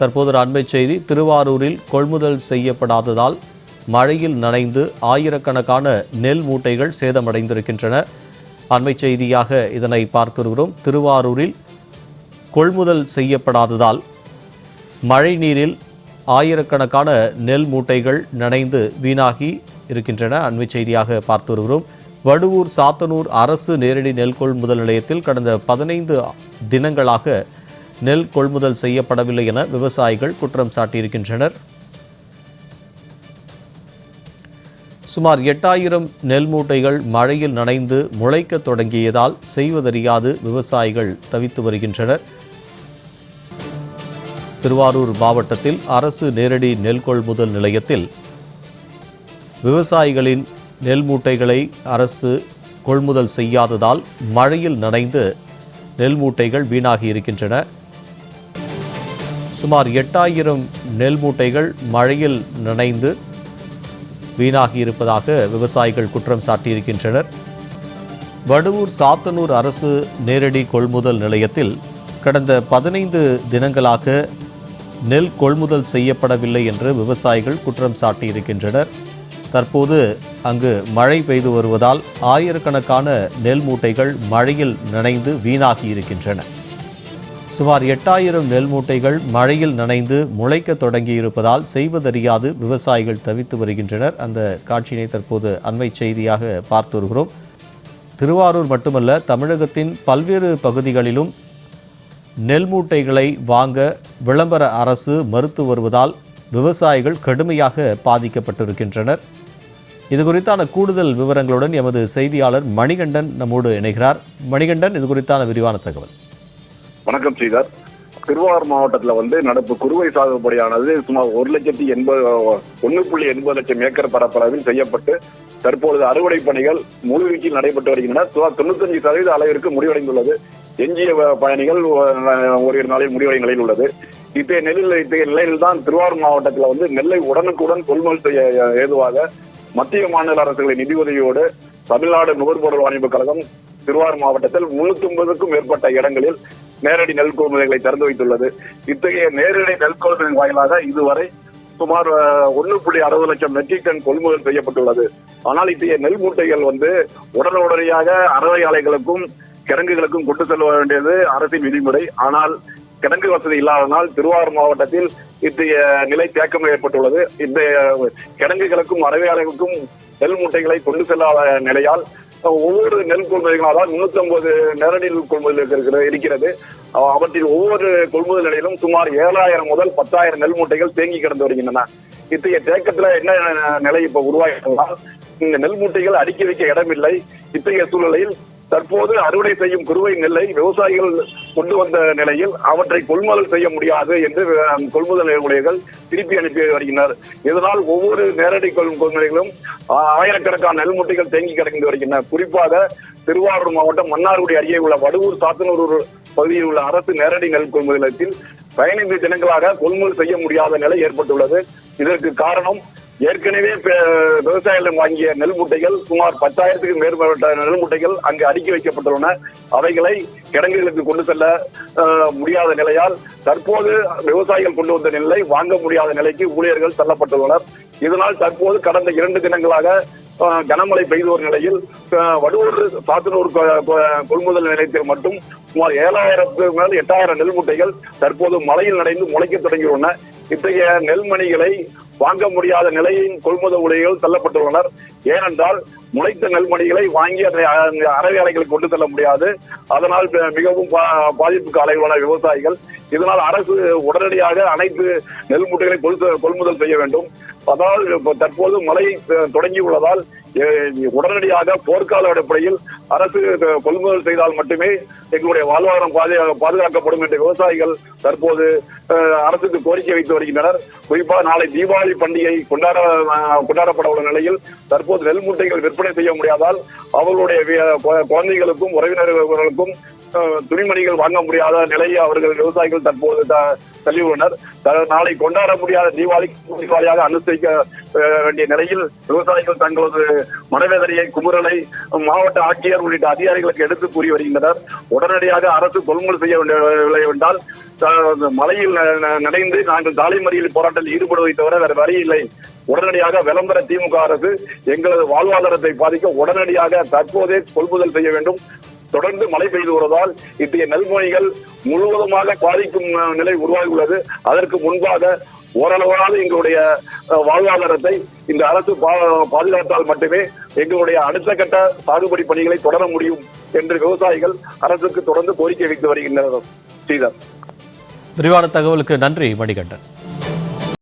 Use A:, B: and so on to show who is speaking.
A: தற்போது அண்மை செய்தி திருவாரூரில் கொள்முதல் செய்யப்படாததால் மழையில் நனைந்து ஆயிரக்கணக்கான நெல் மூட்டைகள் சேதமடைந்திருக்கின்றன. அண்மை செய்தியாக இதனை பார்த்திருக்கிறோம். திருவாரூரில் கொள்முதல் செய்யப்படாததால் மழை நீரில் ஆயிரக்கணக்கான நெல் மூட்டைகள் நனைந்து வீணாகி இருக்கின்றன. அண்மை செய்தியாக பார்த்து வருகிறோம் வடுவூர் சாத்தனூர் அரசு நேரடி நெல் கொள்முதல் நிலையத்தில் கடந்த பதினைந்து தினங்களாக நெல் கொள்முதல் செய்யப்படவில்லை என விவசாயிகள் குற்றம் சாட்டியிருக்கின்றனர். சுமார் எட்டாயிரம் நெல் மூட்டைகள் மழையில் நனைந்து முளைக்கத் தொடங்கியதால் செய்வதறியாது விவசாயிகள் தவித்து வருகின்றனர். திருவாரூர் மாவட்டத்தில் அரசு நேரடி நெல் கொள்முதல் நிலையத்தில் விவசாயிகளின் நெல் மூட்டைகளை அரசு கொள்முதல் செய்யாததால் மழையில் நனைந்து நெல் மூட்டைகள் வீணாகி இருக்கின்றன சுமார் எட்டாயிரம் நெல் மூட்டைகள் மழையில் நனைந்து வீணாகி இருப்பதாக விவசாயிகள் குற்றம் சாட்டியிருக்கின்றனர். வடுவூர் சாத்தனூர் அரசு நேரடி கொள்முதல் நிலையத்தில் கடந்த பதினைந்து தினங்களாக நெல் கொள்முதல் செய்யப்படவில்லை என்று விவசாயிகள் குற்றம் சாட்டியிருக்கின்றனர். தற்போது அங்கு மழை பெய்து வருவதால் ஆயிரக்கணக்கான நெல் மூட்டைகள் மழையில் நனைந்து வீணாகி இருக்கின்றன. சுமார் எட்டாயிரம் நெல் மூட்டைகள் மழையில் நனைந்து முளைக்க தொடங்கியிருப்பதால் செய்வதறியாது விவசாயிகள் தவித்து வருகின்றனர். அந்த காட்சியினை தற்போது அண்மை செய்தியாக பார்த்து வருகிறோம். திருவாரூர் மட்டுமல்ல தமிழகத்தின் பல்வேறு பகுதிகளிலும் நெல் மூட்டைகளை வாங்க விளம்பர அரசு மறுத்து வருவதால் விவசாயிகள் கடுமையாக பாதிக்கப்பட்டிருக்கின்றனர். இது குறித்தான கூடுதல் விவரங்களுடன் எமது செய்தியாளர் மணிகண்டன் நம்மோடு இணைகிறார். மணிகண்டன் இது குறித்தான விரிவான தகவல்.
B: வணக்கம் ஸ்ரீதர். திருவாரூர் மாவட்டத்துல வந்து நடப்பு குறுவை சாகுபடியானது சுமார் ஒரு லட்சத்தி எண்பது ஒன்னு புள்ளி எண்பது லட்சம் ஏக்கர் பரப்பளவில் செய்யப்பட்டு தற்பொழுது அறுவடை பணிகள் முழுவீச்சில் நடைபெற்று வருகின்றன. சுமார் தொண்ணூத்தஞ்சு சதவீத அளவிற்கு முடிவடைந்துள்ளது. எஞ்சிய வ- ஒரு ஒ- நாளில் முடிவடை நிலையில் உள்ளது. இத்தகைய நெல்லில் இத்தகைய நிலையில் தான் திருவாரூர் மாவட்டத்தில் வந்து நெல்லை உடனுக்குடன் கொள்முதல் செய்ய ஏதுவாக மத்திய மாநில அரசுகளின் நிதியுதவியோடு தமிழ்நாடு நுகர்பொருள் வாணிபு கழகம் திருவாரூர் மாவட்டத்தில் முன்னூத்தி ஒன்பதுக்கும் மேற்பட்ட இடங்களில் நேரடி நெல் கொள்முதல்களை திறந்து வைத்துள்ளது. இத்தகைய நேரடி நெல் கொள்முதல் வாயிலாக இதுவரை சுமார் ஒன்னு புள்ளி அறுபது லட்சம் மெட்ரிக் டன் கொள்முதல் செய்யப்பட்டுள்ளது. ஆனால் இத்தகைய நெல் மூட்டைகள் வந்து உடனுடனடியாக அறவை ஆலைகளுக்கும் கிடங்குகளுக்கும் கொண்டு செல்ல வேண்டியது அரசின் விதிமுறை. ஆனால் கிடங்கு வசதி இல்லாதனால் திருவாரூர் மாவட்டத்தில் இத்தகைய நிலை தேக்கம் ஏற்பட்டுள்ளது. இந்த கிடங்குகளுக்கும் அறவை ஆலைகளுக்கும் நெல் மூட்டைகளை கொண்டு செல்லாத நிலையால் ஒவ்வொரு நெல் கொள்முதல்களால் முன்னூத்தி ஐம்பது நேரடி கொள்முதல் இருக்கிறது. இருக்கிறது அவற்றில் ஒவ்வொரு கொள்முதல் நிலையிலும் சுமார் ஏழாயிரம் முதல் பத்தாயிரம் நெல் மூட்டைகள் தேங்கி கிடந்து வருகின்றன. இத்தகைய தேக்கத்துல என்ன நிலை இப்ப உருவாகினால் இந்த நெல் மூட்டைகள் அடுக்கி வைக்க இடமில்லை. இத்தகைய சூழ்நிலையில் தற்போது அறுவடை செய்யும் குறுவை நெல்லை விவசாயிகள் கொண்டு வந்த நிலையில் அவற்றை கொள்முதல் செய்ய முடியாது என்று கொள்முதல் நிலையங்கள் திருப்பி அனுப்பி வருகின்றனர். இதனால் ஒவ்வொரு நேரடி கொள் ஆயிரக்கணக்கான நெல் மூட்டைகள் தேங்கி கிடந்து வருகின்றன. குறிப்பாக திருவாரூர் மாவட்டம் மன்னார்குடி அருகே உள்ள வடுவூர் சாத்தனூர் பகுதியில் உள்ள அரசு நேரடி நெல் கொள்முதலத்தில் பதினைந்து தினங்களாக கொள்முதல் செய்ய முடியாத நிலை ஏற்பட்டுள்ளது. இதற்கு காரணம் ஏற்கனவே விவசாயிகளிடம் வாங்கிய நெல் மூட்டைகள் சுமார் பத்தாயிரத்துக்கு மேற்பட்ட நெல் மூட்டைகள் அங்கு அடுக்கி வைக்கப்பட்டுள்ளன. அவைகளை கிடங்குகளுக்கு கொண்டு செல்ல முடியாத நிலையால் தற்போது விவசாயிகள் கொண்டு வந்த நெல்லை வாங்க முடியாத நிலைக்கு ஊழியர்கள் தள்ளப்பட்டுள்ளனர். இதனால் தற்போது கடந்த இரண்டு தினங்களாக கனமழை பெய்து வரும் நிலையில் வடுவூர் சாத்தனூர் கொ- கொள்முதல் நிலையத்தில் மட்டும் சுமார் ஏழாயிரத்துக்கு மேல் எட்டாயிரம் நெல் மூட்டைகள் தற்போது மழையில் நடைந்து முளைக்க தொடங்கியுள்ளன. இத்தகைய நெல்மணிகளை வாங்க முடியாத நிலையின் கொள்முதல் உடைகள் தள்ளப்பட்டுள்ளனர். ஏனென்றால் முளைத்த நெல்மணிகளை வாங்கி அதை அறவை அறைகளுக்கு கொண்டு செல்ல முடியாது. அதனால் மிகவும் பா- பாதிப்புக்கு ஆளாயுள்ள விவசாயிகள். இதனால் அரசு உடனடியாக அனைத்து நெல் மூட்டைகளை கொள்ச- கொள்முதல் செய்ய வேண்டும். அதாவது தற்போது மழை தொடங்கியுள்ளதால் உடனடியாக போர்க்கால அடிப்படையில் அரசு கொள்முதல் செய்தால் மட்டுமே எங்களுடைய வாழ்வாதாரம் பாதுகா- பாதுகாக்கப்படும் என்ற விவசாயிகள் தற்போது அஹ், அரசுக்கு கோரிக்கை வைத்து வருகின்றனர். குறிப்பாக நாளை தீபாவளி பண்டிகை கொண்டாட கொண்டாடப்பட உள்ள நிலையில் தற்போது நெல் மூட்டைகள் விற்பனை செய்ய முடியாதால் அவர்களுடைய கு- குழந்தைகளுக்கும் உறவினர்களுக்கும் துணிமணிகள் வாங்க முடியாத நிலையை அவர்கள் விவசாயிகள் தற்போது தள்ளியுள்ளனர். நாளை கொண்டாட முடியாத தீபாவளி தீபாவளியாக அனுசரிக்க வேண்டிய நிலையில் விவசாயிகள் தங்களது மனவேதனையை குமுறலை மாவட்ட ஆட்சியர் உள்ளிட்ட அதிகாரிகளுக்கு எடுத்து கூறி வருகின்றனர். உடனடியாக அரசு கொள்முதல் செய்ய வேண்டிய என்றால் மலையில் மழையில் நனைந்து நாங்கள் சாலை மறியல் போராட்டத்தில் ஈடுபடுவதை தவிர வேற வழி இல்லை. உடனடியாக விளம்பர திமுக அரசு எங்களது வாழ்வாதாரத்தை பாதிக்க உடனடியாக தற்போதே கொள்முதல் செய்ய வேண்டும். தொடர்ந்து மழை பெய்து வருவதால் இத்தகைய நெல்மணிகள் முழுவதுமாக பாதிக்கும் நிலை உருவாகியுள்ளது. அதற்கு முன்பாக ஓரளவாவது எங்களுடைய வாழ்வாதாரத்தை இந்த அரசு பா- பாதுகாத்தால் மட்டுமே எங்களுடைய அடுத்த கட்ட சாகுபடி பணிகளை தொடர முடியும் என்று விவசாயிகள் அரசுக்கு தொடர்ந்து கோரிக்கை வைத்து வருகின்றனர். ஸ்ரீதர்.
A: விரிவான தகவலுக்கு நன்றி மணிகண்டன்.